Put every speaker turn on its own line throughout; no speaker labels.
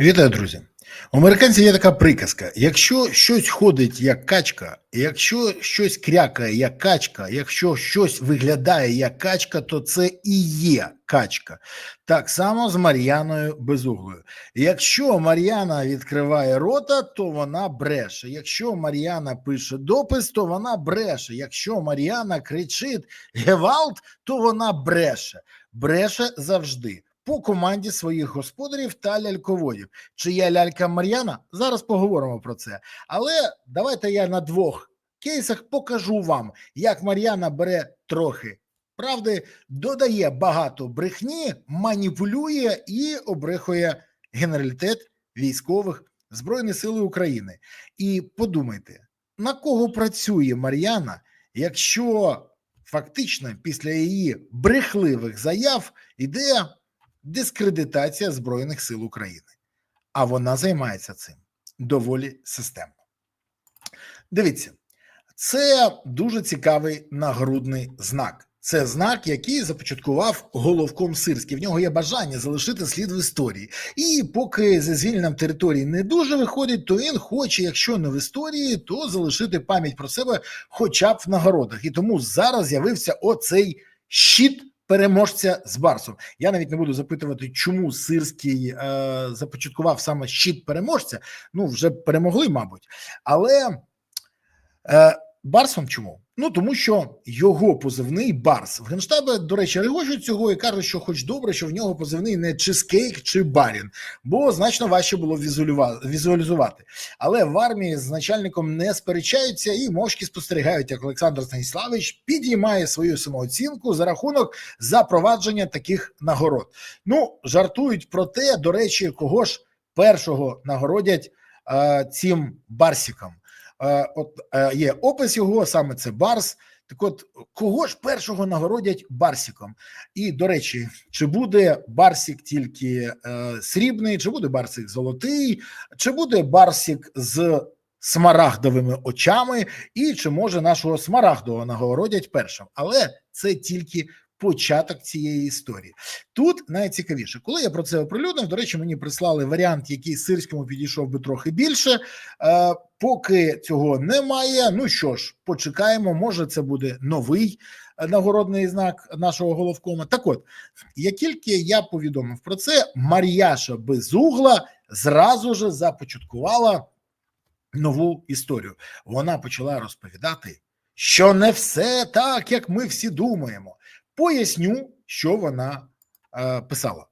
Вітаю, друзі. У американців є така приказка: якщо щось ходить як качка, якщо щось крякає як качка, якщо щось виглядає як качка, то це і є качка. Так само з Мар'яною Безуглою. Якщо Мар'яна відкриває рота, то вона бреше. Якщо Мар'яна пише допис, то вона бреше. Якщо Мар'яна кричить Гевалт, то вона бреше. Бреше завжди. По команді своїх господарів та ляльководів. Чия лялька Мар'яна? Зараз поговоримо про це. Але давайте я на двох кейсах покажу вам, як Мар'яна бере трохи правди, додає багато брехні, маніпулює і обрехує генералітет військових Збройних сил України. І подумайте, на кого працює Мар'яна, якщо фактично після її брехливих заяв іде дискредитація Збройних сил України. А вона займається цим доволі системно. Дивіться, це дуже цікавий нагрудний знак. Це знак, який започаткував головком Сирський. В нього є бажання залишити слід в історії. І поки зі звільненням території не дуже виходить, то він хоче, якщо не в історії, то залишити пам'ять про себе хоча б в нагородах. І тому зараз з'явився оцей щит переможця з Барсом. Я навіть не буду запитувати, чому Сирський е, започаткував саме щит переможця. Ну, вже перемогли, мабуть. Але е, Барсом чому? Ну тому що його позивний Барс в генштабі, до речі, регочуть цього і кажуть, що хоч добре, що в нього позивний не чизкейк чи барін, бо значно важче було візуалізувати. Але в армії з начальником не сперечаються і мовчки спостерігають, як Олександр Станіславович підіймає свою самооцінку за рахунок запровадження таких нагород. Ну жартують про те, до речі, кого ж першого нагородять е, цим барсікам. Е, от е, є опис його, саме це Барс. Так, от кого ж першого нагородять Барсіком? І до речі, чи буде Барсік тільки е, срібний, чи буде Барсік золотий, чи буде Барсік з смарагдовими очами, і чи може нашого смарагдового нагородять першим? Але це тільки початок цієї історії. Тут найцікавіше, коли я про це оприлюднив, до речі, мені прислали варіант, який сирському підійшов би трохи більше. Е, Поки цього немає. Ну що ж, почекаємо, може, це буде новий е, нагородний знак нашого головкома. Так, от як тільки я повідомив про це, Мар'яша Безугла зразу ж започаткувала нову історію. Вона почала розповідати, що не все так, як ми всі думаємо. Поясню, що вона е, писала.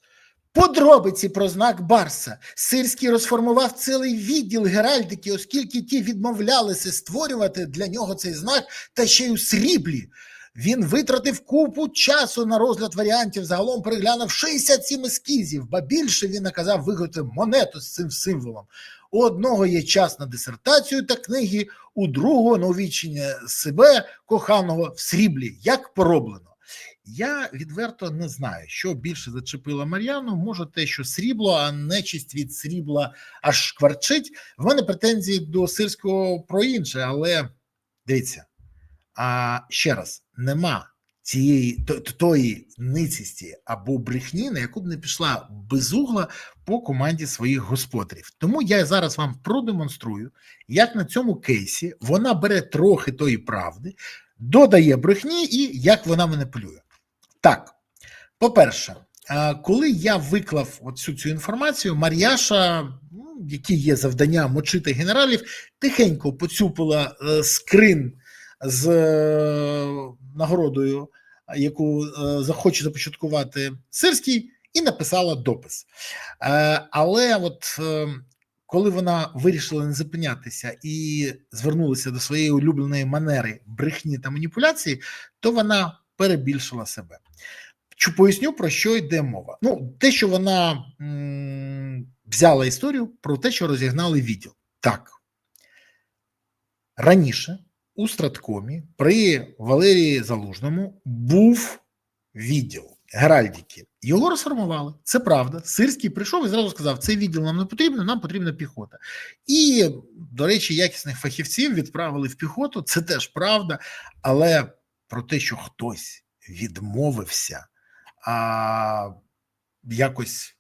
Подробиці про знак Барса Сирський розформував цілий відділ Геральдики, оскільки ті відмовлялися створювати для нього цей знак та ще й у сріблі. Він витратив купу часу на розгляд варіантів. Загалом переглянув 67 ескізів, ба більше він наказав виготовити монету з цим символом. У одного є час на дисертацію та книги, у другого на увічення себе коханого в сріблі, як пороблено. Я відверто не знаю, що більше зачепило Мар'яну. Може, те, що срібло, а нечисть від срібла аж шкварчить. В мене претензії до сирського про інше, але дивіться, а ще раз нема цієї тої ницісті або брехні, на яку б не пішла безугла по команді своїх господарів. Тому я зараз вам продемонструю, як на цьому кейсі вона бере трохи тої правди, додає брехні і як вона маніпулює. Так, по-перше, коли я виклав оцю цю інформацію, Мар'яша, ну, які є завдання мочити генералів, тихенько поцюпила е, скрин з е, нагородою, яку е, захоче започаткувати Сирський, і написала допис. Але от коли вона вирішила не зупинятися і звернулася до своєї улюбленої манери брехні та маніпуляції, то вона перебільшила себе. Чу поясню, про що йде мова. Ну, те, що вона м взяла історію про те, що розігнали відділ. Так. Раніше у Страткомі при Валерії Залужному був відділ Геральдіки. Його розформували. Це правда. Сирський прийшов і зразу сказав: цей відділ нам не потрібен, нам потрібна піхота. І, до речі, якісних фахівців відправили в піхоту. Це теж правда, але про те, що хтось відмовився а, якось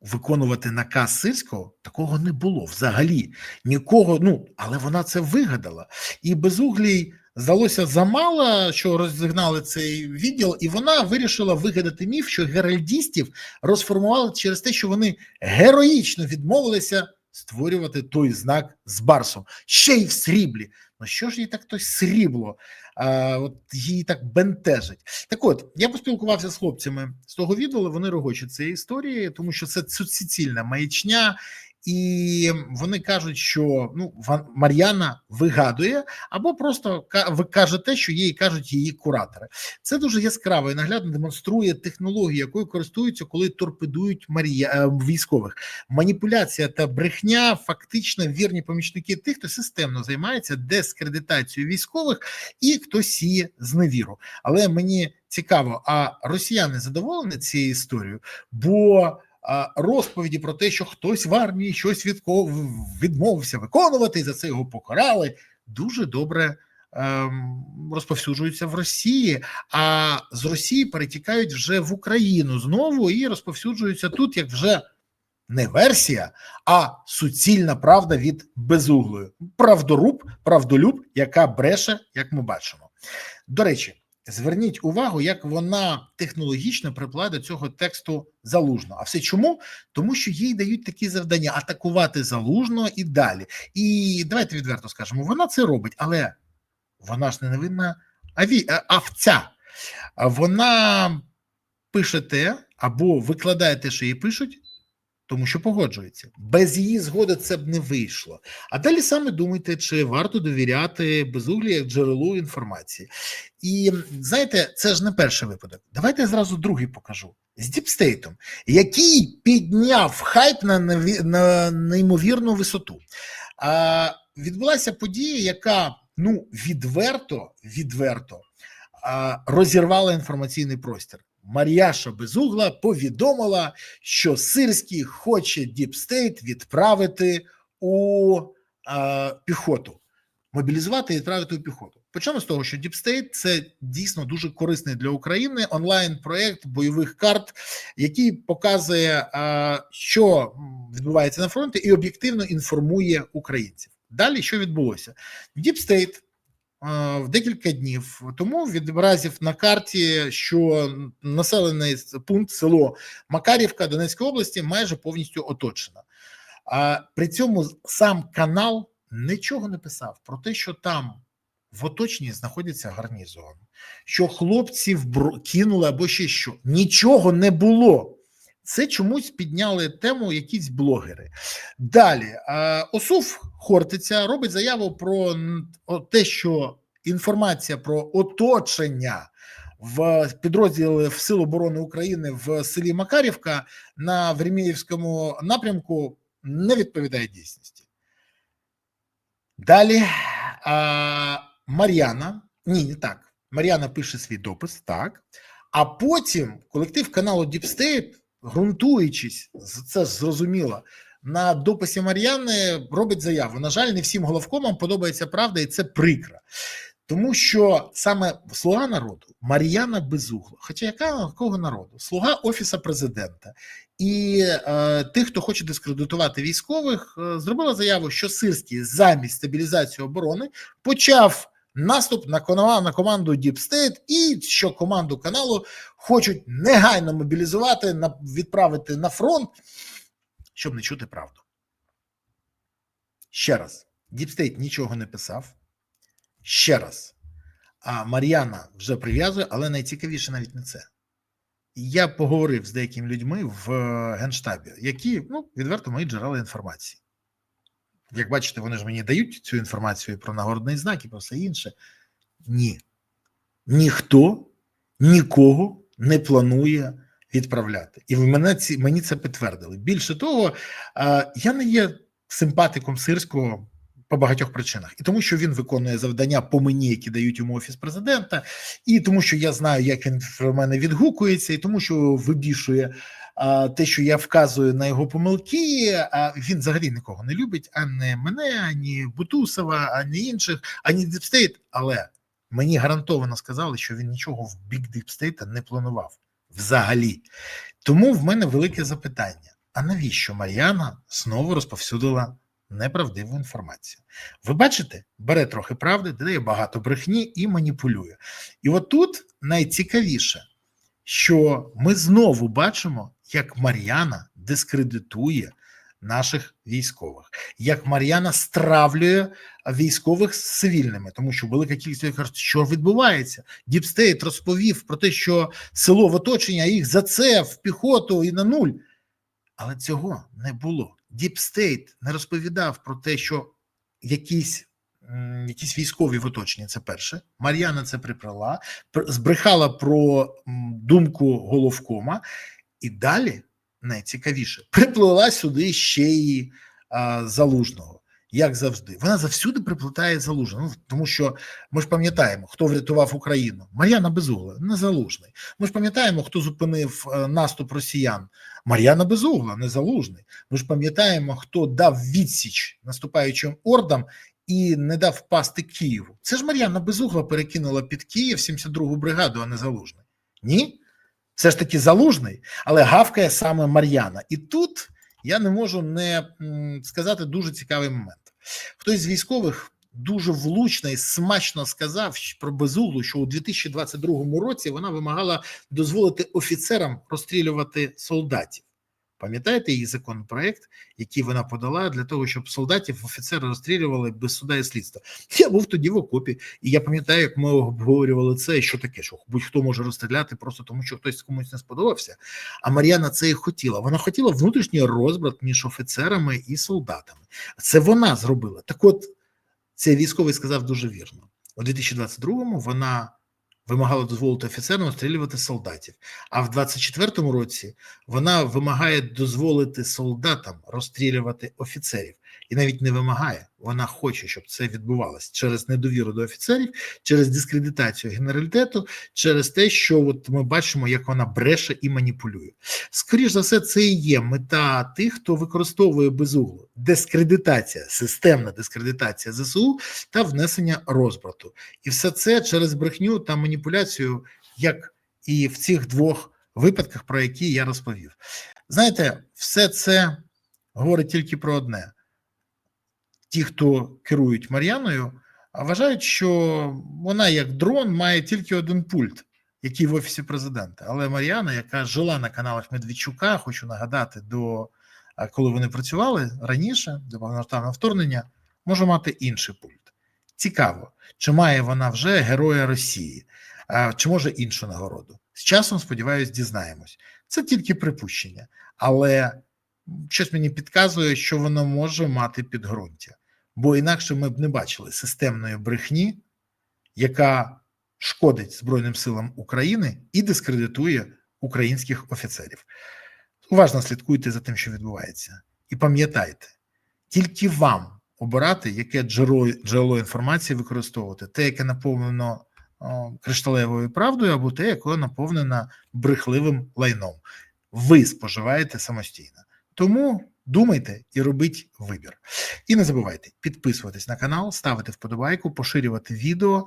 виконувати наказ сирського, такого не було взагалі. Нікого, ну але вона це вигадала. І безуглій здалося замало, що розігнали цей відділ, і вона вирішила вигадати міф, що геральдістів розформували через те, що вони героїчно відмовилися створювати той знак з барсом, ще й в сріблі. Ну що ж їй так то срібло? А, от її так бентежить. Так от я поспілкувався з хлопцями з того відділу, вони рогочуть цієї історії, тому що це суцільна маячня, і вони кажуть, що ну Мар'яна вигадує, або просто ви кажете, що їй кажуть її куратори. Це дуже яскраво і наглядно демонструє технологію, якою користуються, коли торпедують Марія е, військових. Маніпуляція та брехня фактично вірні помічники тих, хто системно займається дискредитацією військових і хто сіє зневіру. Але мені цікаво, а росіяни задоволені цією історією? Бо розповіді про те, що хтось в армії щось відмовився виконувати, і за це його покарали, дуже добре. ем, Розповсюджуються в Росії, а з Росії перетікають вже в Україну знову і розповсюджуються тут, як вже не версія, а суцільна правда від безуглої. Правдоруб, правдолюб, яка бреше, як ми бачимо. До речі, зверніть увагу, як вона технологічно приплає до цього тексту залужно. А все чому? Тому що їй дають такі завдання атакувати залужно і далі. І давайте відверто скажемо, вона це робить, але вона ж не невинна аві, авця. Вона пише те або викладає те, що їй пишуть, тому що погоджується. Без її згоди це б не вийшло. А далі саме думайте, чи варто довіряти безуглі як джерелу інформації. І знаєте, це ж не перший випадок. Давайте я зразу другий покажу з Діпстейтом, який підняв хайп на, на неймовірну висоту. А, відбулася подія, яка ну відверто, відверто а, розірвала інформаційний простір. Мар'яша Безугла повідомила, що Сирський хоче Діпстейт відправити у а, піхоту, мобілізувати і відправити у піхоту. Почнемо з того, що Діпстейт це дійсно дуже корисний для України онлайн-проект бойових карт, який показує, а, що відбувається на фронті, і об'єктивно інформує українців. Далі що відбулося? Діпстейт е, в декілька днів тому відобразив на карті, що населений пункт село Макарівка Донецької області майже повністю оточено. А при цьому сам канал нічого не писав про те, що там в оточенні знаходиться гарнізон, що хлопців кинули або ще що. Нічого не було. Це чомусь підняли тему якісь блогери. Далі Осуф Хортиця робить заяву про те, що інформація про оточення в підрозділі в Сил оборони України в селі Макарівка на Вереміївському напрямку не відповідає дійсності. Далі Мар'яна, ні, не так. Мар'яна пише свій допис, так. А потім колектив каналу State, ґрунтуючись, це ж зрозуміло, на дописі Мар'яни робить заяву. На жаль, не всім головкомам подобається правда, і це прикро. Тому що саме слуга народу Мар'яна Безугла, хоча яка якого народу? Слуга офіса президента і е, тих, хто хоче дискредитувати військових, е, зробила заяву, що Сирський замість стабілізації оборони почав наступ на на команду Deep State і що команду каналу хочуть негайно мобілізувати, відправити на фронт, щоб не чути правду. Ще раз, Deep State нічого не писав. Ще раз. А Мар'яна вже прив'язує, але найцікавіше навіть не це. Я поговорив з деякими людьми в е, Генштабі, які ну, відверто мої джерела інформації. Як бачите, вони ж мені дають цю інформацію про нагородний знак і про все інше. Ні. Ніхто нікого не планує відправляти. І в мене ці, мені це підтвердили. Більше того, я не є симпатиком сирського по багатьох причинах, і тому, що він виконує завдання по мені, які дають йому офіс президента, і тому, що я знаю, як він про мене відгукується, і тому, що вибішує те, що я вказую на його помилки. А він взагалі нікого не любить, ані мене, ані Бутусова, ані інших, ані Діпстейт. Але мені гарантовано сказали, що він нічого в бік Діпстейта не планував взагалі. Тому в мене велике запитання: а навіщо Мар'яна знову розповсюдила неправдиву інформацію? Ви бачите, бере трохи правди, додає багато брехні і маніпулює. І отут найцікавіше, що ми знову бачимо, як Мар'яна дискредитує наших військових, як Мар'яна стравлює військових з цивільними, тому що велика кількість кажуть, що відбувається. Діпстейт розповів про те, що село в оточенні, а їх за це в піхоту і на нуль. Але цього не було. Діпстейт не розповідав про те, що якісь якісь військові в оточенні. Це перше. Мар'яна це приплела, збрехала про думку головкома, і далі найцікавіше приплила сюди ще й залужного. Як завжди, вона завсюди приплетає залужного. Ну, тому що ми ж пам'ятаємо, хто врятував Україну. Мар'яна Безугла, не залужний. Ми ж пам'ятаємо, хто зупинив е, наступ росіян. Мар'яна Безугла, не залужний. Ми ж пам'ятаємо, хто дав відсіч наступаючим ордам і не дав впасти Києву. Це ж Мар'яна Безугла перекинула під Київ 72-гу бригаду, а не залужний. Ні? Все ж таки залужний, але гавкає саме Мар'яна. І тут я не можу не сказати дуже цікавий момент. Хтось з військових дуже влучно і смачно сказав про Безуглу, що у 2022 році вона вимагала дозволити офіцерам розстрілювати солдатів. Пам'ятаєте її законопроект, який вона подала для того, щоб солдатів офіцери розстрілювали без суда і слідства? Я був тоді в окопі, і я пам'ятаю, як ми обговорювали це, що таке, що будь-хто може розстріляти просто тому, що хтось комусь не сподобався. А Мар'яна це і хотіла. Вона хотіла внутрішній розбрат між офіцерами і солдатами. Це вона зробила. Так, от цей військовий сказав дуже вірно у 2022-му Вона вимагала дозволити офіцерам розстрілювати солдатів. А в 24-му році вона вимагає дозволити солдатам розстрілювати офіцерів і навіть не вимагає. Вона хоче, щоб це відбувалося через недовіру до офіцерів, через дискредитацію генералітету, через те, що от ми бачимо, як вона бреше і маніпулює. Скоріше за все, це і є мета тих, хто використовує безуглу дискредитація, системна дискредитація ЗСУ та внесення розбрату, і все це через брехню та маніпуляцію, як і в цих двох випадках, про які я розповів. Знаєте, все це говорить тільки про одне ті, хто керують Мар'яною, вважають, що вона, як дрон, має тільки один пульт, який в офісі президента. Але Мар'яна, яка жила на каналах Медведчука, хочу нагадати, до коли вони працювали раніше, до повноштабного вторгнення, може мати інший пульт. Цікаво, чи має вона вже Героя Росії, чи може іншу нагороду. З часом, сподіваюся, дізнаємось. Це тільки припущення, але щось мені підказує, що воно може мати підґрунтя, бо інакше ми б не бачили системної брехні, яка шкодить Збройним силам України і дискредитує українських офіцерів. Уважно слідкуйте за тим, що відбувається, і пам'ятайте, тільки вам обирати, яке джерело, джерело інформації використовувати, те, яке наповнено кришталевою правдою, або те, яке наповнено брехливим лайном. Ви споживаєте самостійно. Тому думайте і робіть вибір. І не забувайте підписуватись на канал, ставити вподобайку, поширювати відео,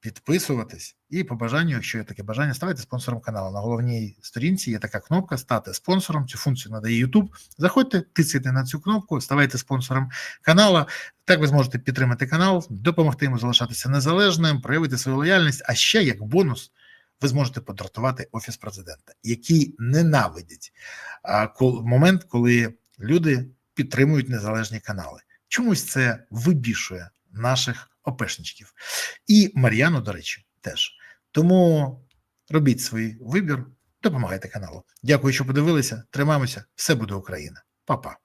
підписуватись і по бажанню, якщо є таке бажання, ставайте спонсором каналу. На головній сторінці є така кнопка Стати спонсором. Цю функцію надає YouTube. Заходьте, тицяйте на цю кнопку, ставайте спонсором каналу. Так ви зможете підтримати канал, допомогти йому залишатися незалежним, проявити свою лояльність. А ще як бонус ви зможете подратувати офіс президента, який ненавидить а, момент, коли люди підтримують незалежні канали. Чомусь це вибішує наших опешничків. І Мар'яну, до речі, теж. Тому робіть свій вибір, допомагайте каналу. Дякую, що подивилися. Тримаємося, все буде Україна, Па-па.